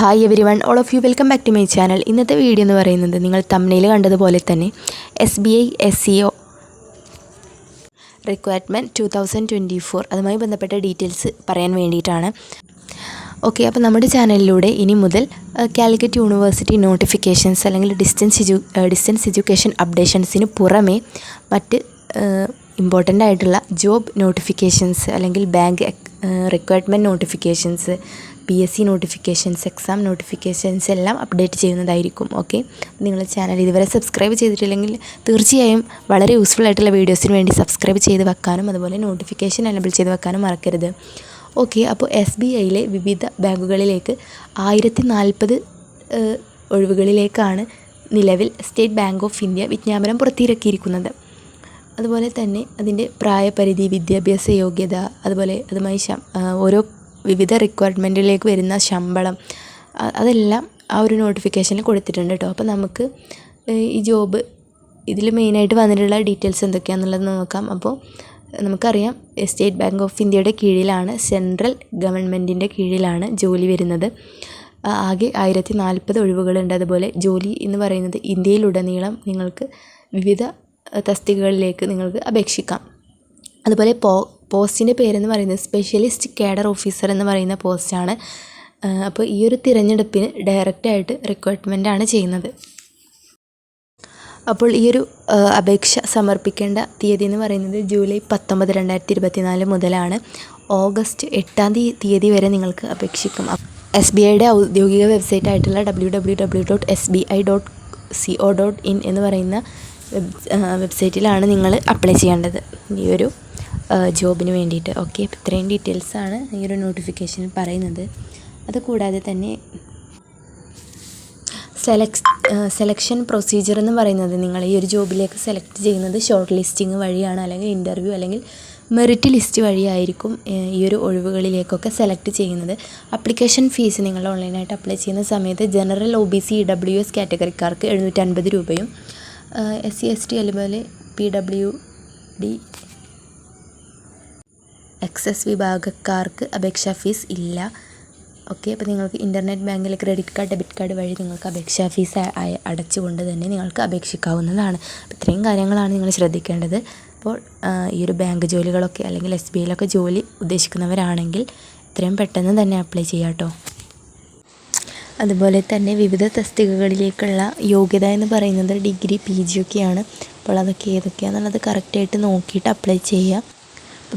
Hi everyone all of you welcome back to my channel ഇന്നത്തെ video എന്ന് പറയുന്നത് നിങ്ങൾ തമ്മിൽ കണ്ടതുപോലെ തന്നെ S B I S C O requirement two thousand twenty four അതുമായി ബന്ധപ്പെട്ട ഡീറ്റെയിൽസ് പറയാൻ വേണ്ടിയിട്ടാണ്. ഓക്കെ അപ്പോൾ നമ്മുടെ ചാനലിലൂടെ ഇനി മുതൽ കാലിക്കറ്റ് യൂണിവേഴ്സിറ്റി നോട്ടിഫിക്കേഷൻസ് അല്ലെങ്കിൽ ഡിസ്റ്റൻസ് എജു ഡിസ്റ്റൻസ് എഡ്യൂക്കേഷൻ അപ്ഡേഷൻസിന് പുറമേ മറ്റ് ഇമ്പോർട്ടന്റ് ആയിട്ടുള്ള ജോബ് നോട്ടിഫിക്കേഷൻസ് അല്ലെങ്കിൽ bank requirement notifications P S C notifications exam notifications എല്ലാം അപ്ഡേറ്റ് ചെയ്യുന്നതായിരിക്കും ഓക്കെ നിങ്ങൾ ചാനൽ ഇതുവരെ സബ്സ്ക്രൈബ് ചെയ്തിട്ടില്ലെങ്കിൽ തീർച്ചയായും വളരെ യൂസ്ഫുൾ ആയിട്ടുള്ള വീഡിയോസിന് വേണ്ടി സബ്സ്ക്രൈബ് ചെയ്ത് വെക്കാനും അതുപോലെ നോട്ടിഫിക്കേഷൻ എനബിൾ ചെയ്ത് വെക്കാനും മറക്കരുത്. ഓക്കെ അപ്പോൾ എസ് ബി ഐയിലെ വിവിധ ബാങ്കുകളിലേക്ക് ആയിരത്തി നാൽപ്പത് ഒഴിവുകളിലേക്കാണ് നിലവിൽ സ്റ്റേറ്റ് ബാങ്ക് ഓഫ് ഇന്ത്യ വിജ്ഞാപനം പുറത്തിറക്കിയിരിക്കുന്നത്. അതുപോലെ തന്നെ അതിന്റെ പ്രായപരിധി വിദ്യാഭ്യാസ യോഗ്യത അതുപോലെ അതുമായി ഓരോ വിവിധ റിക്വയർമെന്റിലേക്ക് വരുന്ന ശമ്പളം. അതെല്ലാം ആ ഒരു നോട്ടിഫിക്കേഷനിൽ കൊടുത്തിട്ടുണ്ട് കേട്ടോ അപ്പോൾ നമുക്ക് ഈ ജോബ് ഇതിൽ മെയിനായിട്ട് വന്നിട്ടുള്ള ഡീറ്റെയിൽസ് എന്തൊക്കെയാണെന്നുള്ളത് നോക്കാം. അപ്പോൾ നമുക്കറിയാം സ്റ്റേറ്റ് ബാങ്ക് ഓഫ് ഇന്ത്യയുടെ കീഴിലാണ് സെൻട്രൽ ഗവൺമെന്റിന്റെ കീഴിലാണ് ജോലി വരുന്നത്. ആകെ ആയിരത്തി നാൽപ്പത് ഒഴിവുകളുണ്ട്. അതുപോലെ ജോലി എന്ന് പറയുന്നത് ഇന്ത്യയിലുടനീളം നിങ്ങൾക്ക് വിവിധ തസ്തികകളിലേക്ക് നിങ്ങൾക്ക് അപേക്ഷിക്കാം. അതുപോലെ പോ പോസ്റ്റിന്റെ പേരെന്ന് പറയുന്നത് സ്പെഷ്യലിസ്റ്റ് കേഡർ ഓഫീസർ എന്ന് പറയുന്ന പോസ്റ്റാണ്. അപ്പോൾ ഈ ഒരു തിരഞ്ഞെടുപ്പിന് ഡയറക്റ്റായിട്ട് ആണ് ചെയ്യുന്നത്. അപ്പോൾ ഈ ഒരു അപേക്ഷ സമർപ്പിക്കേണ്ട തീയതി എന്ന് പറയുന്നത് ജൂലൈ പത്തൊമ്പത് രണ്ടായിരത്തി ഇരുപത്തി നാല് മുതലാണ്. ഓഗസ്റ്റ് എട്ടാം തീയതി വരെ നിങ്ങൾക്ക് അപേക്ഷിക്കും. എസ് ബി ഐയുടെ ഔദ്യോഗിക വെബ്സൈറ്റ് ആയിട്ടുള്ള W W W dot S B I dot C O dot in എന്ന് പറയുന്ന വെബ്സൈറ്റിലാണ് നിങ്ങൾ അപ്ലൈ ചെയ്യേണ്ടത്. ഈ ഒരു ജോബിന് വേണ്ടിയിട്ട്. ഓക്കെ ഇത്രയും ഡീറ്റെയിൽസാണ് ഈ ഒരു നോട്ടിഫിക്കേഷനിൽ പറയുന്നത്. അതുകൂടാതെ തന്നെ സെലക്ട് സെലക്ഷൻ പ്രൊസീജിയർ എന്ന് പറയുന്നത് നിങ്ങൾ ഈ ഒരു ജോബിലേക്ക് സെലക്ട് ചെയ്യുന്നത് ഷോർട്ട് ലിസ്റ്റിംഗ് വഴിയാണ് അല്ലെങ്കിൽ ഇന്റർവ്യൂ അല്ലെങ്കിൽ മെറിറ്റ് ലിസ്റ്റ് വഴിയായിരിക്കും ഈ ഒരു ഒഴിവുകളിലേക്കൊക്കെ സെലക്ട് ചെയ്യുന്നത്. അപ്ലിക്കേഷൻ ഫീസ് നിങ്ങൾ ഓൺലൈനായിട്ട് അപ്ലൈ ചെയ്യുന്ന സമയത്ത് general O B C E W S കാറ്റഗറിക്കാർക്ക് എഴുന്നൂറ്റൻപത് രൂപയും എസ് സി എസ് ടി അതുപോലെ പി ഡബ്ല്യു ഡി എക്സസ് വിഭാഗക്കാർക്ക് അപേക്ഷാ ഫീസ് ഇല്ല. ഓക്കെ അപ്പോൾ നിങ്ങൾക്ക് ഇന്റർനെറ്റ് ബാങ്കിൽ ക്രെഡിറ്റ് കാർഡ് ഡെബിറ്റ് കാർഡ് വഴി നിങ്ങൾക്ക് അപേക്ഷാ ഫീസ് അടച്ചുകൊണ്ട് തന്നെ നിങ്ങൾക്ക് അപേക്ഷിക്കാവുന്നതാണ്. അപ്പോൾ ഇത്രയും കാര്യങ്ങളാണ് നിങ്ങൾ ശ്രദ്ധിക്കേണ്ടത്. അപ്പോൾ ഈ ഒരു ബാങ്ക് ജോലികളൊക്കെ അല്ലെങ്കിൽ എസ് ബി ഐയിലൊക്കെ ജോലി ഉദ്ദേശിക്കുന്നവരാണെങ്കിൽ ഇത്രയും പെട്ടെന്ന് തന്നെ അപ്ലൈ ചെയ്യാം കേട്ടോ. അതുപോലെ തന്നെ വിവിധ തസ്തികകളിലേക്കുള്ള യോഗ്യത എന്ന് പറയുന്നത് ഡിഗ്രി പി ജി ഒക്കെയാണ്. അപ്പോൾ അതൊക്കെ ഏതൊക്കെയാണെന്നുള്ളത് കറക്റ്റായിട്ട് നോക്കിയിട്ട് അപ്ലൈ ചെയ്യുക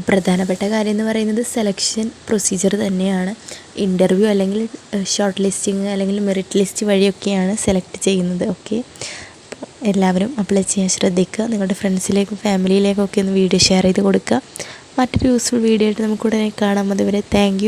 പ്രധാനപ്പെട്ട കാര്യം എന്ന് പറയുന്നത് സെലക്ഷൻ പ്രൊസീജിയർ തന്നെയാണ്. ഇന്റർവ്യൂ അല്ലെങ്കിൽ ഷോർട്ട് ലിസ്റ്റിങ് അല്ലെങ്കിൽ മെറിറ്റ് ലിസ്റ്റ് വഴിയൊക്കെയാണ് സെലക്ട് ചെയ്യുന്നത്. ഓക്കെ എല്ലാവരും അപ്ലൈ ചെയ്യാൻ ശ്രദ്ധിക്കുക. നിങ്ങളുടെ ഫ്രണ്ട്സിലേക്കും ഫാമിലിയിലേക്കും ഒക്കെ ഒന്ന് വീഡിയോ ഷെയർ ചെയ്ത് കൊടുക്കുക. മറ്റൊരു യൂസ്ഫുൾ വീഡിയോ ആയിട്ട് നമുക്ക് ഉടനെ കാണാം. അതുവരെ താങ്ക്